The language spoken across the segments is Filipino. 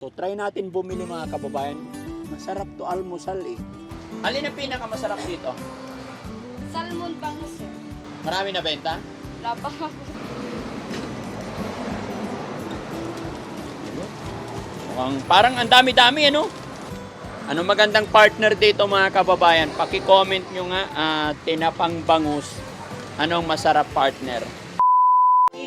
So try natin bumili mga kababayan. Masarap to almusal eh. Alin ang pinakamasarap dito? Salmon bangus sir. Marami na benta? Wala pa Mukhang parang ang dami-dami ano? Anong magandang partner dito mga kababayan? Paki-comment nyo nga ah, tinapang bangus. Anong masarap partner?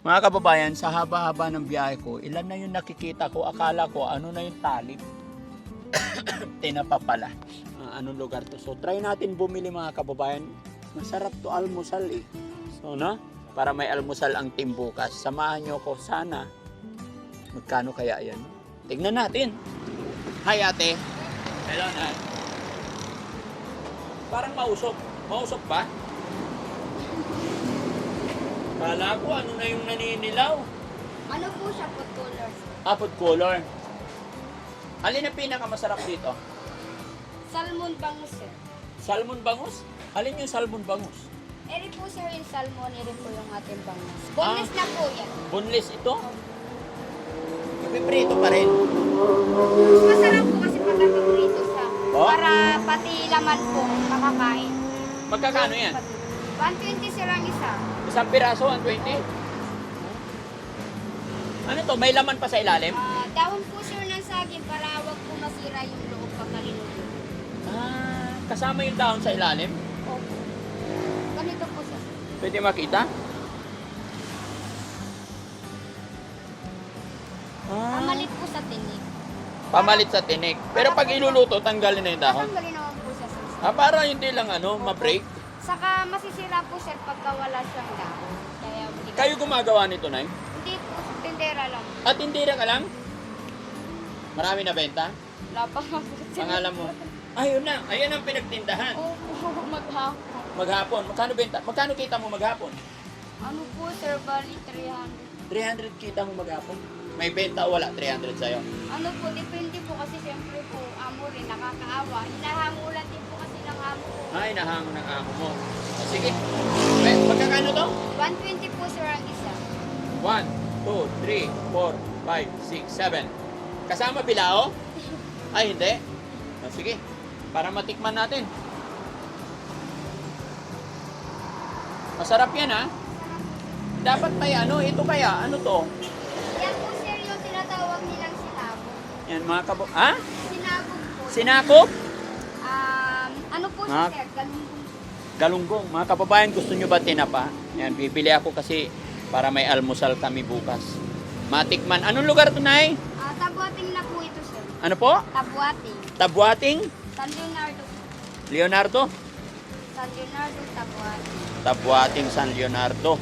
Mga kababayan, sa haba-haba ng biyahe ko, ilan na yung nakikita ko, akala ko ano na yung talip. Tinapa pala. Ah, anong lugar to? So try natin bumili mga kababayan. Masarap to almusal eh. So no? Para may almusal ang team bukas. Samahan nyo ko sana. Magkano kaya yan? Tignan natin. Hi ate. Hello na. Parang mausok. Mausok ba? Kala ko ano na yung naninilaw. Ano po siya food color sir? Apple color. Alin ang pinakamasarap dito? Salmon bangus sir. Salmon bangus? Alin yung salmon bangus? Eri po sir yung salmon, eri po yung ating bangus. Boneless na po yan. Boneless ito? Ipiprito pa rin. Mas masarap po kasi pag nagpiprito siya. Oh? Para pati laman po makakain. Magkakano yan? 120 sir ang isa. Isang piraso, 120? Ano to? May laman pa sa ilalim? Ah, dahon po sir ng saging para wag po masira yung loob pag naluluto. Ah, kasama yung dahon sa ilalim? Opo. Ganito po siya. sir. Pwede makita? Ah, Pamalit po sa tinik. pamalit sa tinik. Pero pag iluluto, tanggalin na yung dahon. Tatanggalin naman po siya sir. Ah, para hindi lang ano, ma-break. Saka masisira po sir pagka wala siyang dahon. Kaya hindi, Kayo gumagawa nito, Nay? hindi po tindera lang. At hindi ka lang? Marami na benta? Wala pa nga po sir. Pangalan mo? Ayun na, ayun ang pinagtindahan. Opo, maghapon. Maghapon, magkano benta? Magkano kita mo maghapon? Ano po sir, bali 300. 300 kita mo maghapon? May benta o wala 300 sa'yo? Ano po, depende po kasi siyempre po, amo rin, nakakaawa. Hinahangulan din po amo ko. Ay, nahango ng amo mo. O, sige. May, magkakano to? 120 po sir ang isa. 1, 2, 3, 4, 5, 6, 7. Kasama bilao? Ay, hindi. O, sige. Para matikman natin. Masarap yan ha. Dapat may ano, ito kaya, ano to? Yan po sir yung tinatawag nilang sinabog. Yan mga kabo... Ha? Sinabog po. Sinakop? Sir, galunggong. Mga kababayan, gusto nyo ba tinapa? Yan, bibili ako kasi para may almusal kami bukas. Matikman. Anong lugar to, Nay? Ah, tabuating na po ito sir. Ano po? Tabuating. Tabuating? San Leonardo. Leonardo? San Leonardo, Tabuating. Tabuating San Leonardo.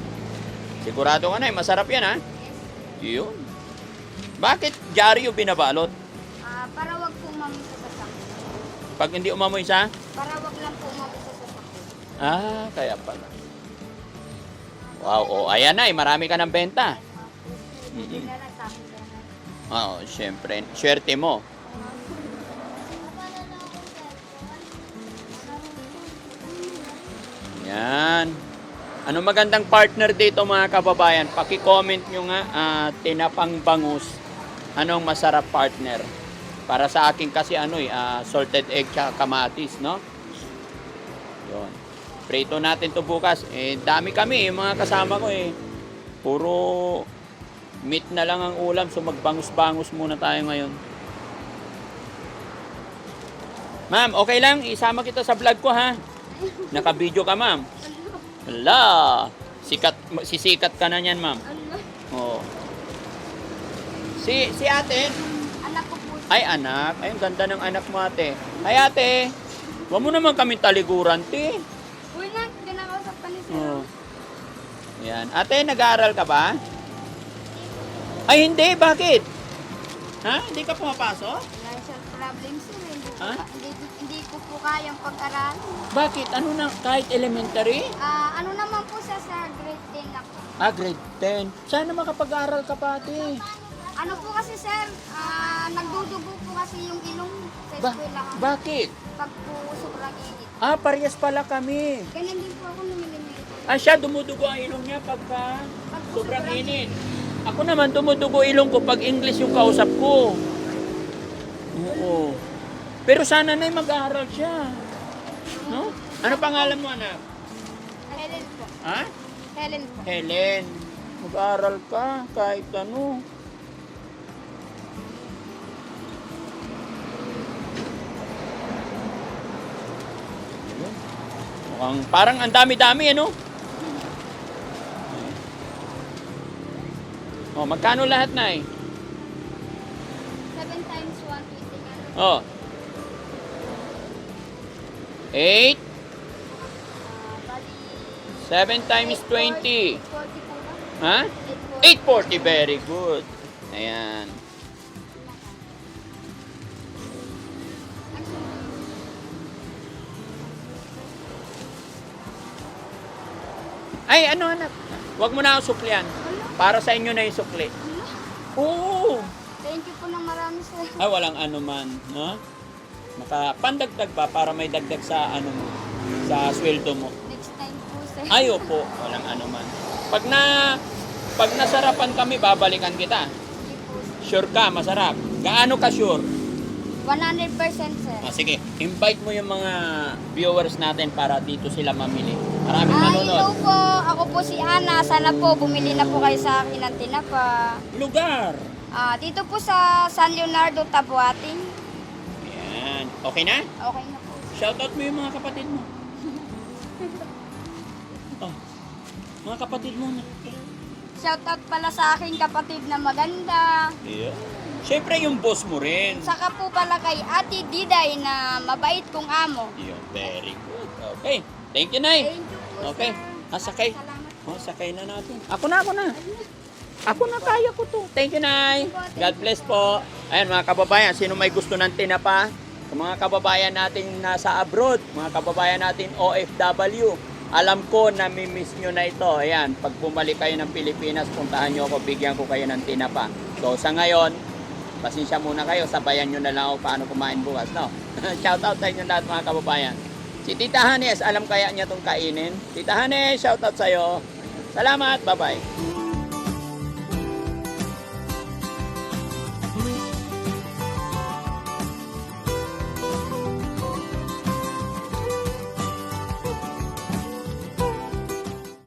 Sigurado ka na, masarap yan ha? Yes. Yun. Bakit dyaryo binabalot? Ah, para wag po. Pag hindi umamoy sa... Para wag lang po mamisa sa sakit. Ah, kaya pala. Wow, oh, ayan na, eh, marami ka ng benta. Na. Oo, syempre. Swerte mo. Yan. Ano magandang partner dito mga kababayan? Paki-comment nyo nga ah, tinapang bangus. Anong masarap partner? Para sa akin kasi ano eh, ah, salted egg tsaka kamatis, no? Yun. Prito natin to bukas. Eh, dami kami, eh, mga kasama ko eh. Puro meat na lang ang ulam, so magbangus-bangus muna tayo ngayon. Ma'am, okay lang? Isama kita sa vlog ko ha. Naka-video ka, ma'am. Hala, sikat, sisikat ka na niyan, ma'am. Oo. Si, si ate. Ay anak, ay ang ganda ng anak mo ate. Ay ate, huwag mo naman kami taliguran, te. Uy na, kinakausap ka ni sir. Oo. Yan. Ate, nag-aaral ka ba? Ay, hindi. Bakit? Ha? Hindi ka pumapasok? Financial problem sir, hindi, po, Ha? hindi, hindi ko po kayang pag-aralan. Bakit? Ano na? Kahit elementary? Ah, ano naman po sa sa grade 10 na po. Ah, grade 10. Sana makapag-aral ka pati. Ano po kasi sir, ah, nagdudugo po kasi yung ilong sa Ba eskwela bakit? pag po sobrang init. Ah, parehas pala kami. Ganyan din po ako numilimit. Ah, siya dumudugo ang ilong niya pagka Pag po sobrang init. Ako naman dumudugo ilong ko pag English yung kausap ko. Oo. Pero sana na mag-aaral siya. No? Ano pangalan mo, anak? Helen po. Ha? Helen po. Helen. Mag-aaral ka kahit ano. Mukhang parang ang dami-dami, ano? Oh, magkano lahat na eh? 7 times 120 nga. Oh. 8, Ah, bali, 7 times 20. 40 po ba? Ha? 840. 840, very good. Ayan. Ay, ano anak? Huwag mo na ako suklian. Para sa inyo na yung sukli. Oo. Thank you po ng marami sir. Ay, walang ano man. No? Maka, pandagdag pa para may dagdag sa ano mo, sa sweldo mo. Next time po sir. Ay, opo. Walang ano man. Pag na, pag nasarapan kami, babalikan kita. Sure ka, masarap. Gaano ka sure? 100% sir. Ah, sige, invite mo yung mga viewers natin para dito sila mamili. Maraming Ah, hello nanonood. po. Ako po si Ana. Sana po bumili na po kayo sa akin ng tinapa. Lugar. Ah, dito po sa San Leonardo, Tabuating. Yan. Okay na? Okay na po. Shoutout mo yung mga kapatid mo. Oh, mga kapatid mo. Shoutout pala sa aking kapatid na maganda. Yeah. Siyempre yung boss mo rin. Saka po pala kay Ate Diday na mabait kong amo. Yun, very good. Okay. Thank you, Nay. Thank you po, Okay. sir. Ah, sakay. Oh, sakay na natin. Ako na, ako na. Ako na, kaya ko to. Thank you, Nay. God bless po. Ayan, mga kababayan, sino may gusto ng tinapa? Mga kababayan natin nasa abroad, mga kababayan natin OFW, alam ko na miss nyo na ito. Ayan, pag bumalik kayo ng Pilipinas, puntahan nyo ako, bigyan ko kayo ng tinapa. So, sa ngayon, pasensya muna kayo, sabayan nyo na lang ako paano kumain bukas, no? shout out sa inyo lahat mga kababayan. Si Tita Hanes, alam kaya niya itong kainin? Tita Hanes, shout out sa'yo. Salamat, bye-bye.